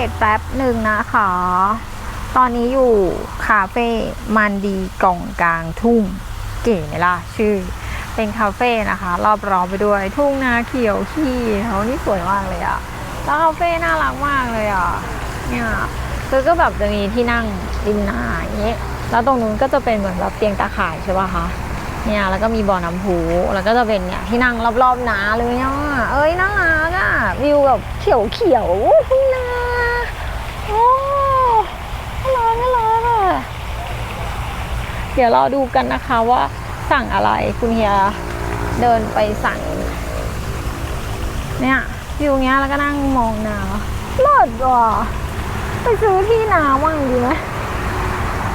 แวะเบรกแป๊บหนึ่งนะคะ ตอนนี้อยู่คาเฟ่มันดีกล่องกลางทุ่ง เก๋ไหมล่ะชื่อ เป็นคาเฟ่นะคะ รอบรอมไปด้วยทุ่งนาเขียวขี้เขานี่สวยมากเลยอะแล้วคาเฟ่น่ารักมากเลยอะเนี่ยคือก็แบบจะมีที่นั่งริมนาอย่างเงี้ยแล้วตรงนู้นก็จะเป็นเหมือนแบบเตียงตาข่ายใช่ป่ะคะเนี่ยแล้วก็มีบ่อน้ำพุแล้วก็จะเป็นเนี่ยที่นั่งรอบๆนาเลยอะเอ้ยน่ารักอะวิวแบบเขียวเขียวๆทุ่งนาโอ้น่ารักน่ารักอะเดี๋ยวราดูกันนะคะว่าสั่งอะไรคุณเฮียเดินไปสั่ง เนี่ยวิวเงี้ยแล้วก็นั่งมองนาเลิศว่ะไปซื้อที่นาว่างดีไหม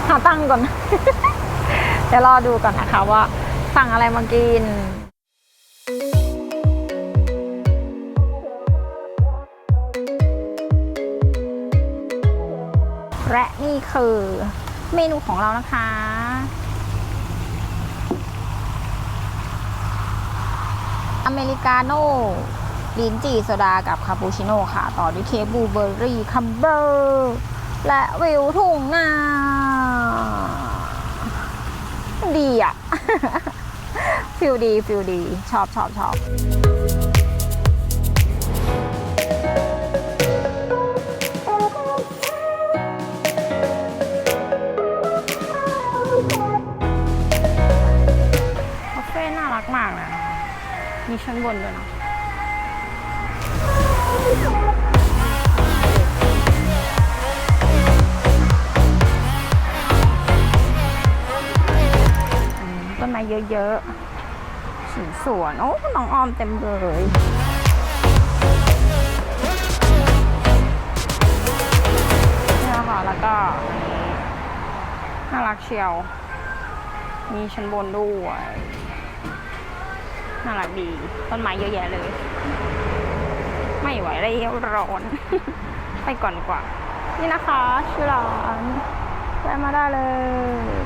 หาตังก่อน เดี๋ยวรอดูก่อนนะคะว่าสั่งอะไรมากินและนี่คือเมนูของเรานะคะ อเมริกาโน่ลิ้นจี่โซดากับคาปูชิโน่ค่ะ ต่อด้วยเค้กบลูเบอร์รี่คัมเบอร์และวิวทุ่งนาดีอะ ฟิลดีฟิลดี ชอบชอบชอบ มีชั้นบนด้วยนะต้นไม้เยอะๆสีสวน โอ้น้องออมเต็มเลยเนี่ยค่ะ แล้วก็น่ารักเชียว มีชั้นบนด้วย น่ารักดี ต้นไม้เยอะแยะเลย ไม่ไหวแล้วร้อน ไปก่อนกว่า นี่นะคะชื่อร้านแวะมาได้เลย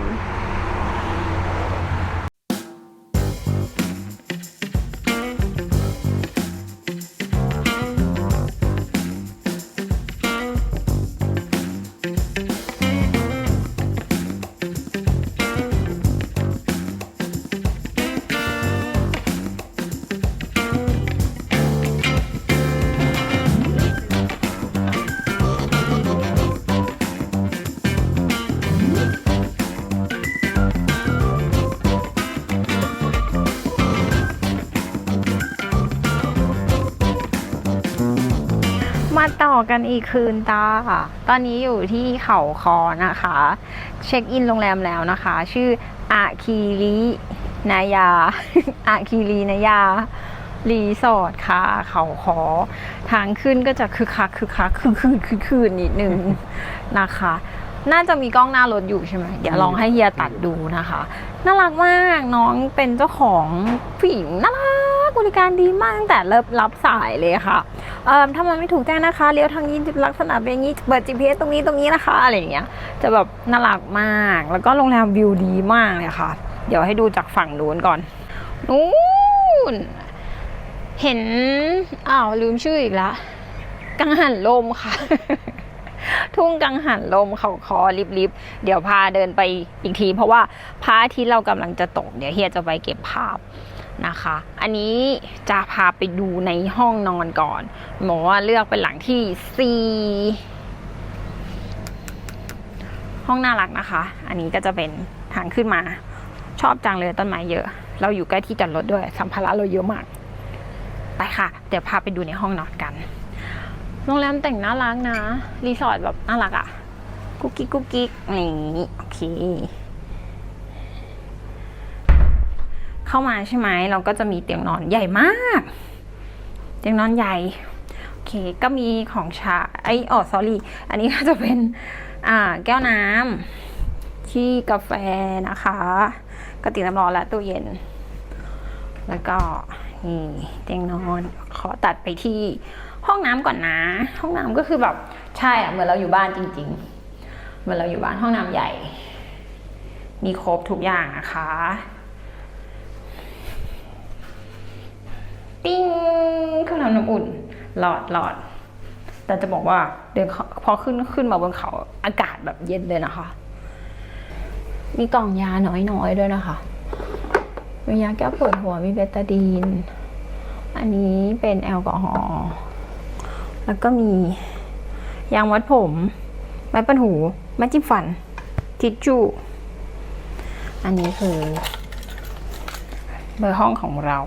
กันอีกคืนตาค่ะตอนนี้อยู่ที่เขาคอนะคะ เช็คอินโรงแรมแล้วนะคะ ชื่ออาคีรินายาอาคีรีนายารีสอร์ทค่ะ เขาคอทางขึ้นก็จะคือคักคือคักคือคืนคือคืนนิดนึงนะคะ น่าจะมีกล้องหน้ารถอยู่ใช่ไหมเดี๋ยวลองให้เฮียตัดดูนะคะ น่ารักมากน้องเป็นเจ้าของผู้หญิงน่ารักบริการดีมากแต่เริ่มรับสายเลยค่ะ เอ่อถ้ามันไม่ถูกแจ้งนะคะ เลี้ยวทางนี้ลักษณะเป็นอย่างนี้ เปิด GPS ตรงนี้ตรงนี้นะคะ อะไรอย่างเงี้ย จะแบบน่ารักมาก แล้วก็โรงแรมวิวดีมากเลยค่ะ เดี๋ยวให้ดูจากฝั่งนู้นก่อน นู้น เห็น อ้าวลืมชื่ออีกล้วกังหันลมค่ะ ทุ่งกังหันลมเขาคอริบๆ เดี๋ยวพาเดินไปอีกที เพราะว่าพระอาทิตย์เรากำลังจะตก เดี๋ยวเฮียจะไปเก็บภาพ นะคะ อันนี้จะพาไปดูในห้องนอนก่อน หมอว่าเลือกเป็นหลังที่สี่ห้องน่ารักนะคะ อันนี้ก็จะเป็นทางขึ้นมา ชอบจังเลยต้นไม้เยอะ เราอยู่ใกล้ที่จอดรถด้วย สัมภาระเราเยอะมาก ไปค่ะ เดี๋ยวพาไปดูในห้องนอนกัน โรงแรมแต่งน่ารักนะ รีสอร์ทแบบน่ารักอะ่ะ กุ๊กกิ๊กกุ๊กกิ๊กนี่โอเค เข้ามาใช่ไหมเราก็จะมีเตียงนอนใหญ่มาก เตียงนอนใหญ่โอเคก็มีของชาไอ้อ๋อ sorry อันนี้ก็จะเป็นอ่าแก้วน้ำที่กาแฟนะคะกระติกน้ำร้อนและตู้เย็น แล้วก็นี่เตียงนอนขอตัดไปที่ห้องน้ำก่อนนะ ห้องน้ำก็คือแบบใช่อะเหมือนเราอยู่บ้านจริง ๆ เหมือนเราอยู่บ้านห้องน้ำใหญ่ มีครบทุกอย่างนะคะ ปิ้งเครื่องทำน้ำอุ่น หลอดหลอด แต่จะบอกว่าเดินเขาพอขึ้นขึ้นมาบนเขาอากาศแบบเย็นเลยนะคะ มีกล่องยาน้อยๆด้วยนะคะมียาแก้ปวดหัวมีเบตาดีน อันนี้เป็นแอลกอฮอล์แล้วก็มียางวัดผม ไม้ปันหู ไม้จิ้มฟัน ทิชชู่ อันนี้คือ เบอร์ห้องของเรา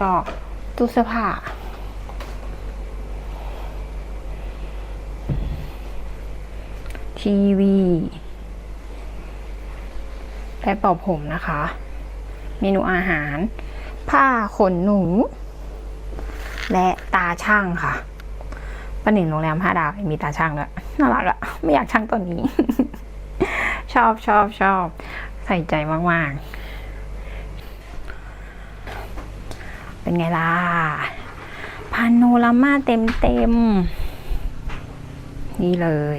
ก็ตู้เสื้อผ้าทีวีและเป่าผมนะคะ เมนูอาหาร ผ้าขนหนู และตาช่างค่ะประหนึ่งโรงแรมห้าดาวมีตาช่างด้วยน่ารักอะไม่อยากช่างตัวนี้ ชอบชอบชอบ ใส่ใจมาก ๆ เป็นไงล่ะพาโนรามาเต็มเต็มๆนี่เลย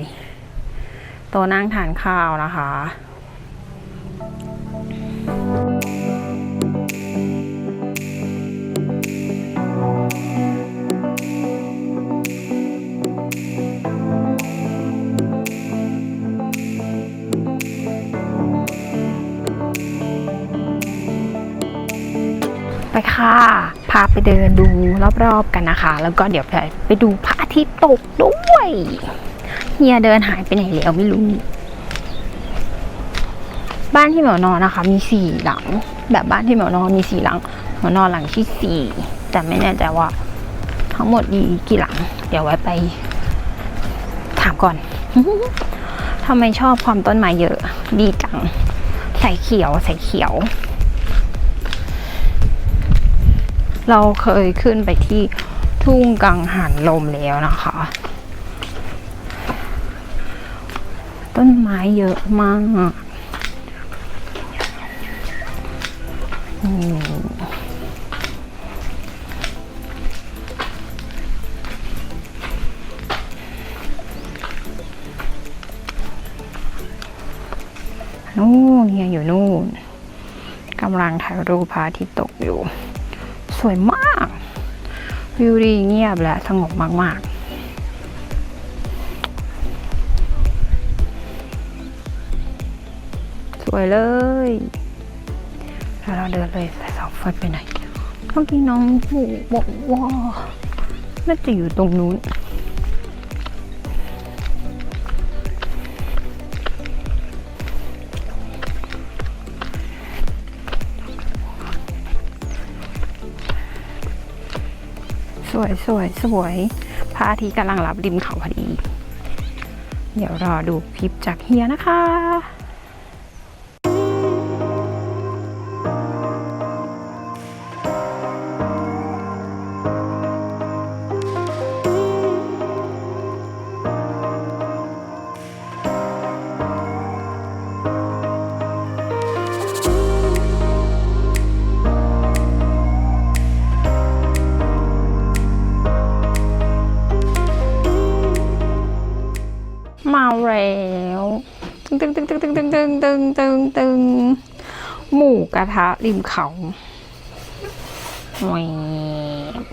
โตัวนั่งทานข้าวนะคะ ค่ะ พาไปเดินดูรอบๆกันนะคะ แล้วก็เดี๋ยวไปดูพระอาทิตย์ตกด้วยเฮียเดินหายไปไหนแล้วไม่รู้ บ้านที่เหมียวนอนนะคะ มีสี่หลัง แบบบ้านที่เหมียวนอนมีสี่หลังเหมียวนอนหลังที่สี่แต่ไม่แน่ใจว่า ทั้งหมดมีกี่หลัง เดี๋ยวไว้ไป ถามก่อนทำไมชอบความต้นไม้เยอะ ดีจัง ใส่เขียวใส่เขียว เราเคยขึ้นไปที่ทุ่งกังหันลมแล้วนะคะ ต้นไม้เยอะมากนู่นเฮียอยู่นู่นกำลังถ่ายรูปพระอาทิตย์ตกอยู่ สวยมาก วิวดีเงียบและสงบมากๆสวยเลยแล้วเราเดินเลยใส่สองฟันไปไหนเมื่อกี้น้องหมูบอกว่าน่าจะอยู่ตรงนู้น วยสวยสวยพระอาทิตย์กำลังรับริมเขาพอดี เดี๋ยวรอดูคลิปจากเฮียนะคะ กระทะริมเขาแหวบ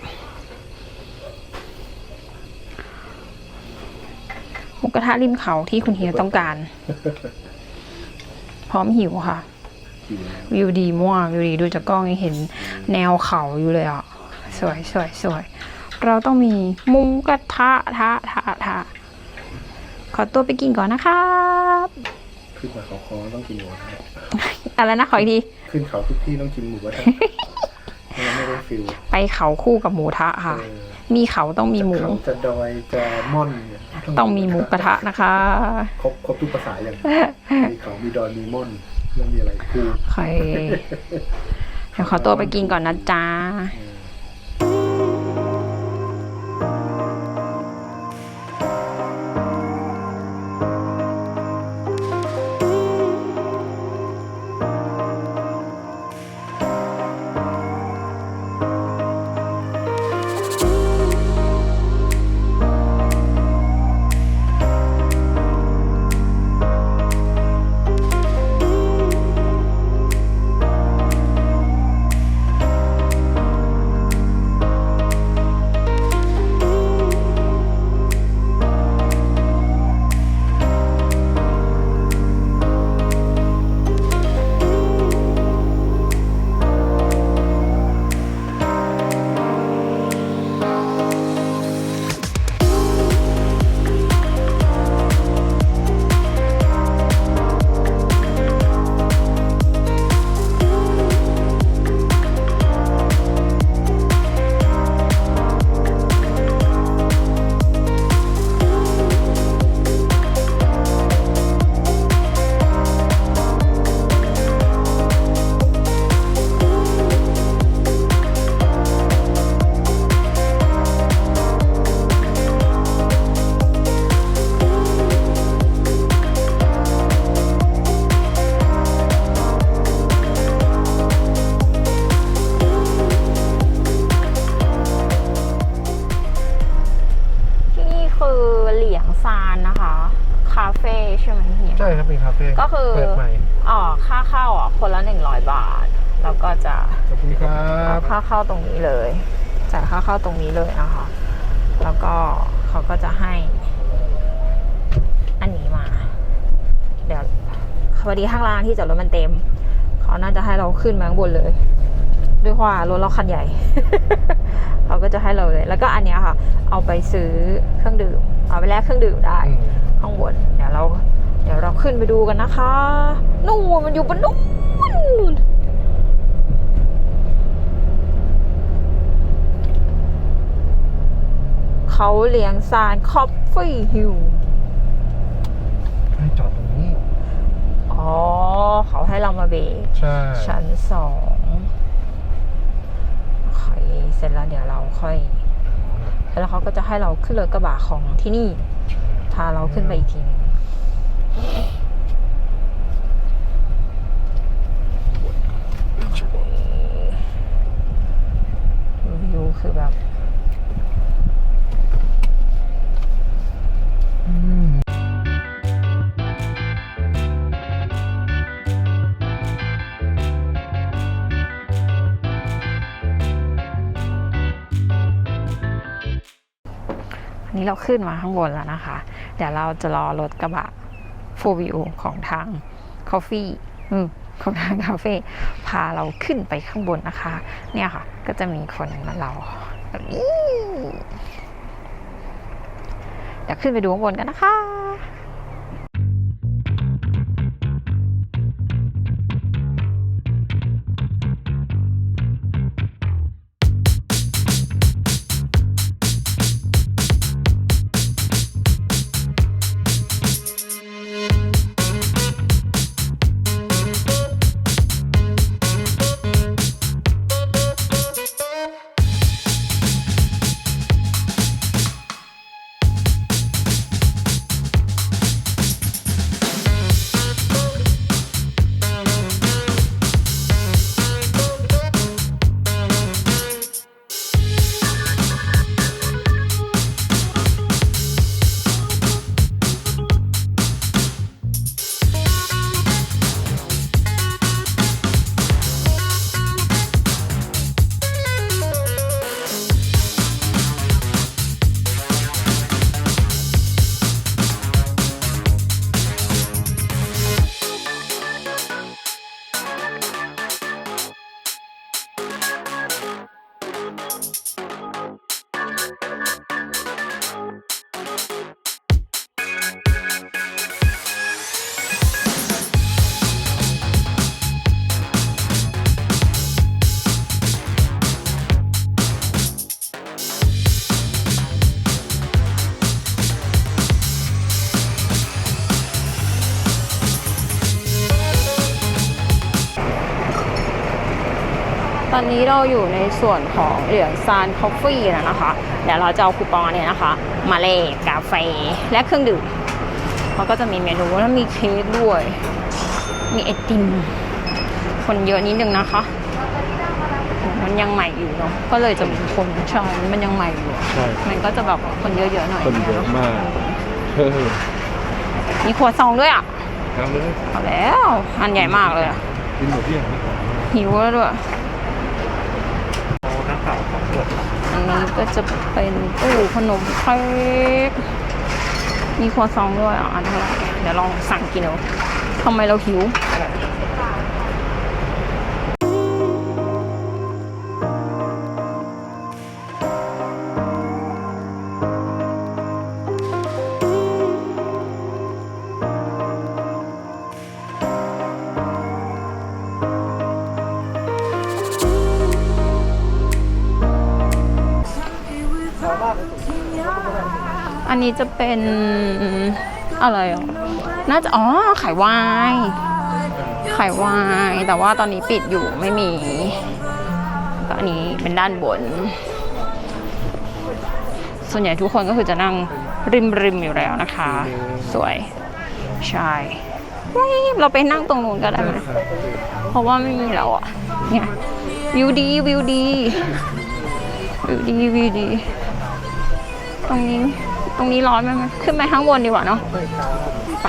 หมูกระทะริมเขาที่คุณเฮียต้องการ พร้อมหิวค่ะ วิวดีมากวิวดีดูจากกล้องยังเห็นแนวเขาอยู่เลยอะ สวยสวยสวย เราต้องมีหมูกระทะทะทะทะขอตัวไปกินก่อนนะครับ ขึ้นมาเขาคอต้องกินหมูกระทะ อะไรนะขออีกที ขึ้นเขาทุกที่ต้องกินหมูกระทะไม่งั้นไม่ได้ฟิลไปเขาคู่กับหมูทะค่ะ เออมีเขาต้องมีหมู จะเขาจะดอยจะม่อนเนี่ยต้องมีหมูกระทะนะคะ ครบครบทุกภาษาอย่างมีเขามีดอยมีม่อนแล้วมีอะไรคู โอเคเดี๋ยวขอตัวไปกินก่อนนะจ๊ะ เครับเป็นคาเฟ่ก็คือ เปิดใหม่อ๋อค่าเข้าอะคนละหนึ่งร้อยบาท แล้วก็จะขอบคุณครัเอาบค่าเข้าตรงนี้เลยจ่ายค่าเข้าตรงนี้เลยนะคะ แล้วก็เขาก็จะให้ อันนี้มา เดี๋ยวพอดีข้างล่างที่จอดรถมันเต็มเขาน่าจะให้เราขึ้นมาข้างบนเลยด้วยว่ารถเราคันใหญ่ เขาก็จะให้เราเลย แล้วก็อันเนี้ยค่ะ เอาไปซื้อเครื่องดื่ม เอาไปแลกเครื่องดื่มได้อืมข้างบน เดี๋ยวเรา เดี๋ยวเราขึ้นไปดูกันนะคะนู่นมันอยู่บนนู่นนู่นเขาเลี้ยงซานคอฟฟี่ฮิลให้จอดตรงนี้ อ๋อ เขาให้เรามาเบรกใช่ ชั้นสองโอเคเสร็จแล้วเดี๋ยวเราค่อย แล้วเขาก็จะให้เราขึ้นรถกระบะของที่นี่ พาเราขึ้นไปอีกทีหนึงวิว คือแบบนี้เราขึ้นมาข้างบนแล้วนะคะ เดี๋ยวเราจะรอรถกระบะ4 view ของทาง Coffee อืม ของทางคาเฟ่พาเราขึ้นไปข้างบนนะคะ เนี่ยค่ะ ก็จะมีคนมาเราแบบนี้เดี๋ยวขึ้นไปดูข้างบนกันนะคะ นนี้เราอยู่ในส่วนของเหรียญซานคอฟฟี่แล้วนะคะ เดี๋ยวเราจะเอาคูปองเนี่ยนะคะ มาเลกกาแฟและเครื่องดื่มเขาก็จะมีเมนูแล้วมีเค้กด้วย มีไอติม คนเยอะนิดนึงนะคะ มันยังใหม่อยู่เนาะก็เลยจะมีคนใช่มันยังใหม่อยู่ ใช่ มันก็จะแบบคนเยอะๆหน่อยคนเยอะมากเฮ้ยมีขวดซองด้วยอะทำเลยเอาแล้ว อันใหญ่มากเลยอะกินหมดที่อย่างนี้หิวแล้วด้วย โอ้นักข่าวของเกิด อั นี้ก็จะเป็นตู้ขนมเค้กมีครัวซองด้วยอะอันเท่าไหร่เดี๋ยวลองสั่งกินเอาทำไมเราหิว อันนี้จะเป็นอะไรอะน่าจะอ๋อขายวายขายวายแต่ว่าตอนนี้ปิดอยู่ไม่มีก็อันนี้เป็นด้านบน ส่วนใหญ่ทุกคนก็คือจะนั่งริมริมๆอยู่แล้วนะคะ สวยใช่เฮ้ยเราไปนั่งตรงนู้นก็ได้ไหมเพราะว่าไม่มีแล้วอะเนี่ยวิวดีวิวดีวิวดีวิวดีตรงนี้ ตรงนี้ร้อนไหมขึ้นไปข้างบนดีกว่าเนาะไป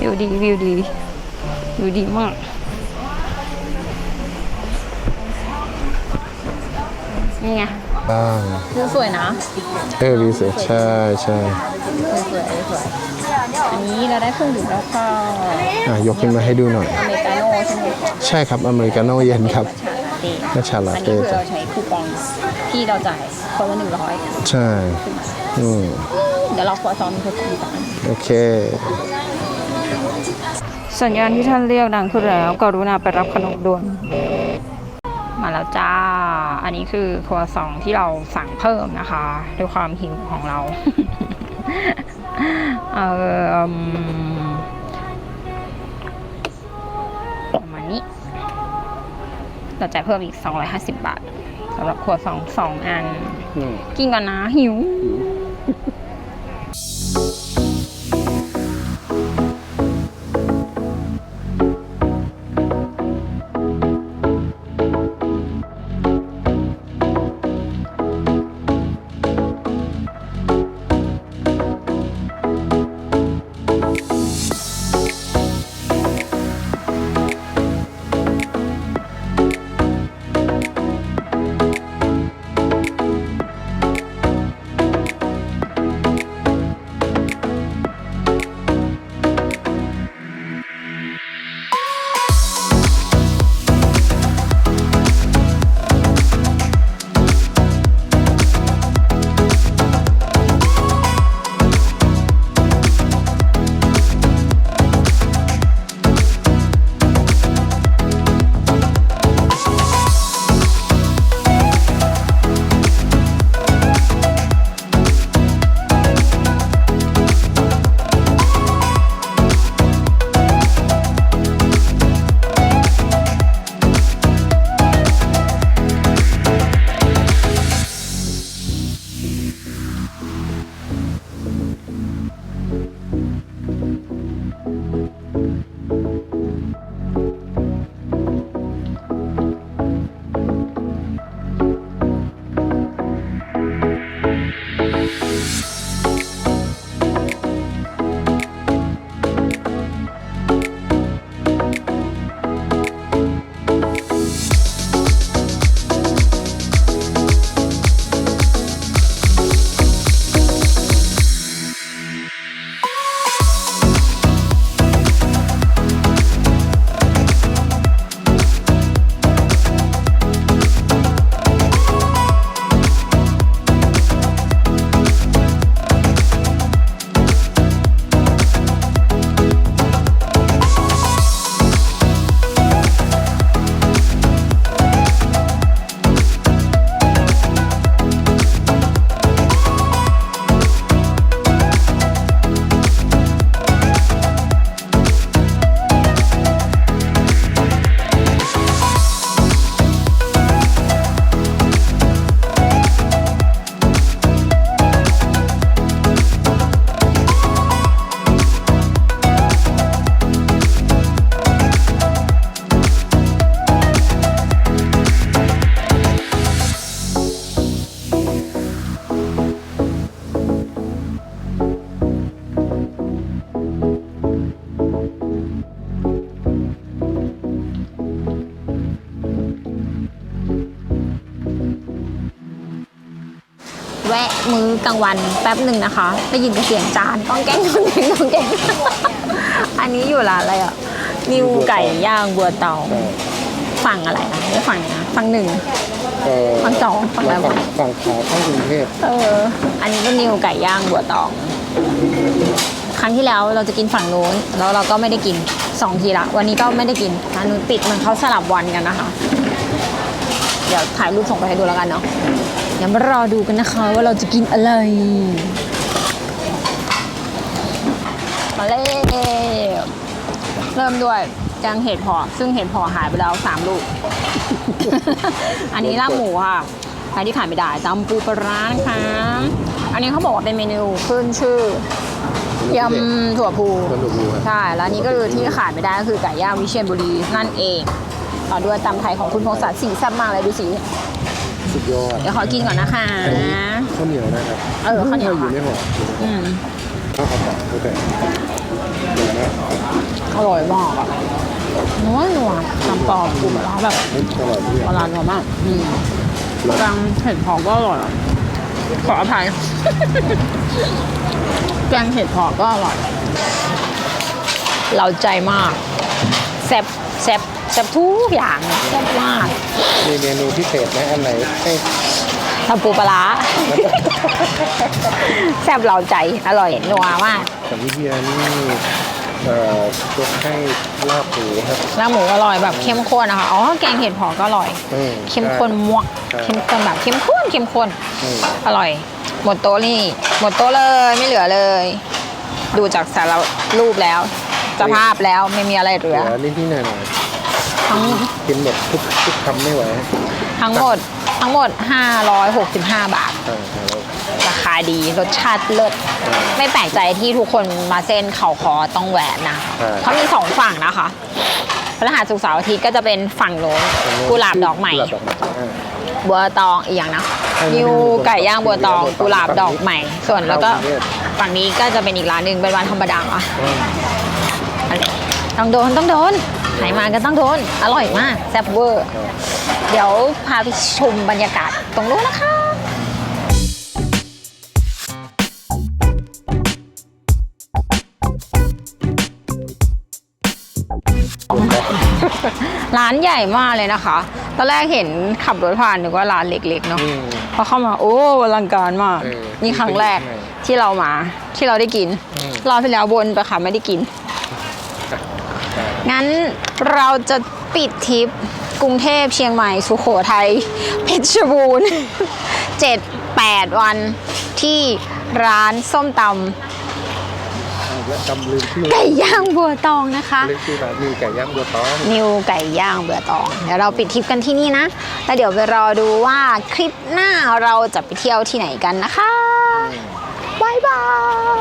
วิวดีวิวดีวิวดีมากนี่ไงบ้างวิวสวยนะเออรีเสิร์ชใช่ใช่สวยสวยอันนี้เราได้เครื่องดื่มแล้วค่ะอะยกขึ้นมาให้ดูหน่อยอเมริกาโน่ใช่ไหมคะใช่ครับอเมริกาโน่เย็นครับชาลาเต้และชาลาอันเต้นี้คือเราใช้คูปองที่เราจ่ายคนละหนึ่งร้อยใช่ อืมเดี๋ยวเราขอซ้อมคือสองสามโอเค สัญญาณที่ท่านเรียกดังขึ้นแล้วกรุณาไปรับขนมด่วน มาแล้วจ้า อันนี้คือครัวซองที่เราสั่งเพิ่มนะคะ ด้วยความหิวของเรา เออประมาณนี้เราจ่ายเพิ่มอีก 250 บาทสำหรับครัวซองสองอันอืมกินก่อนนะหิว วะมื้อกลางวันแป๊บหนึ่งนะคะได้ยินแต่เสียงจานก้องแก้งก้องแก้งก้องแก้งอันนี้อยู่ร้านอะไรอะนิวไก่ย่างบัวตองฝั่งอะไรนะไม่ฝั่งนะฝั่งหนึ่งเออฝั่งสองฝั่งอะไรวะฝั่งขาเข้ากรุงเทพเออ อันนี้ก็นิวไก่ย่างบัวตอง ครั้งที่แล้วเราจะกินฝั่งนู้นแล้วเราก็ไม่ได้กินสองทีละ วันนี้ก็ไม่ได้กินร้านนู้นปิดมันเขาสลับวันกันนะคะ เดี๋ยวถ่ายรูปส่งไปให้ดูแล้วกันเนาะี๋ยวมารอดูกันนะคะว่าเราจะกินอะไร มาเลยเริ่มด้วยแกงเห็ดพอซึ่งเห็ดพอหายไปแล้วสามลูก อันนี้ลาบหมูค่ะใครที่ขายไม่ได้ตำปูปลาร้านะคะอันนี้เขาบอกว่าเป็นเมนูขึ้นชื่อยำถั่วพูใช่แล้วนนี้ก็คือที่ขาดไม่ได้ก็คือไก่ย่างวิเชียรบุรีนั่นเองต่อด้วยตำไทยของคุณพงศาสีแซ่บมากเลยดูสิ สุดยอดเดี๋ยวขอกินก่อนนะคะข้าวเหนียวนะครับเออข้าวเหนียวอยู่ค่ะในห่ออืมข้าวขาวโอเคดีมากอร่อยมากอะนัวนัวน้ำปลาปูปลาร้าแบบนี่อร่อยด้วยปลาร้านัวมากอืมแกงเห็ดหอมก็อร่อยอะขออภัยแกงเห็ดหอมก็อร่อย เราใจมาก แซ่บแซ่บแซ่บทุกอย่างเลยแซ่บมากมีเมนูพิเศษไหมอันไหนให้ทำปูปลาร้า แซ่บเราใจอร่อยนัวมากของพี่เบียร์นี่เอ่อยกให้ลาบหมูครับแล้วหมูอร่อยแบบเข้มข้นนะคะอ๋อแกงเห็ดหอมก็อร่อย อืเข้มข้นมวกใช่ เข้มข้นแบบเข้มข้นเข้มข้นอืมอร่อย หมดโต๊ะนี่หมดโต๊ะเลยไม่เหลือเลย ดูจากสารรูปแล้ว สภาพแล้วไม่มีอะไรเหเหลืลืออนิดที่หน่อยหน่อยทั้งกินหมดทุกทุกคำไม่ไหวทั้งหมดทั้งหมด 565 บาท อ่าแล้วราคาดีรสชาติเลิศไม่แปลกใจที่ทุกคนมาเส้นเขาคอต้องแหวนนะใช่เขามีสองฝั่งนะคะพฤหัสศุกร์เสาร์อาทิตย์ก็จะเป็นฝั่งโน้นกุหลาบดอกใหม่ กุหลาบดอกใหม่อ่า บัวตองอีกอย่างนะใช่นิวไก่ย่างบัวตองบัวตองกุหลาบดอกใหม่ ส่วนแล้วก็เข้ากรุงเทพฝั่งนี้ก็จะเป็นอีกร้านหนึ่งเป็นร้านธรรมดาอะ อืมอันนี้ ต้องโดนต้องโดนไหนมาก็ต้องโดน อร่อยมากแซ่บเวอร์ เดี๋ยวพาไปชมบรรยากาศตรงนู้นนะคะร้านใหญ่มากเลยนะคะ ตอนแรกเห็นขับรถผ่านนึกว่าร้านเล็กๆเนาะอืมพอเข้ามาโอ้อลังการมากเออนี่ครั้งแรกเป็นยังไงที่เรามาที่เราได้กินอืมรอบที่แล้วบนไปค่ะไม่ได้กิน งั้นเราจะปิดทริปกรุงเทพเชียงใหม่สุโขทัยเพชรบูรณ์7 8วันที่ร้านส้มตและจำลืมชื่อำไก่ย่างบัวตองนะคะเรียกชื่อร้านมีไก่ย่างบัวตองนิวไก่ย่างเบื่อตอง เดี๋ยวเราปิดทริปกันที่นี่นะ แล้วเดี๋ยวไปรอดูว่าคลิปหน้าเราจะไปเที่ยวที่ไหนกันนะคะบ๊ายบาย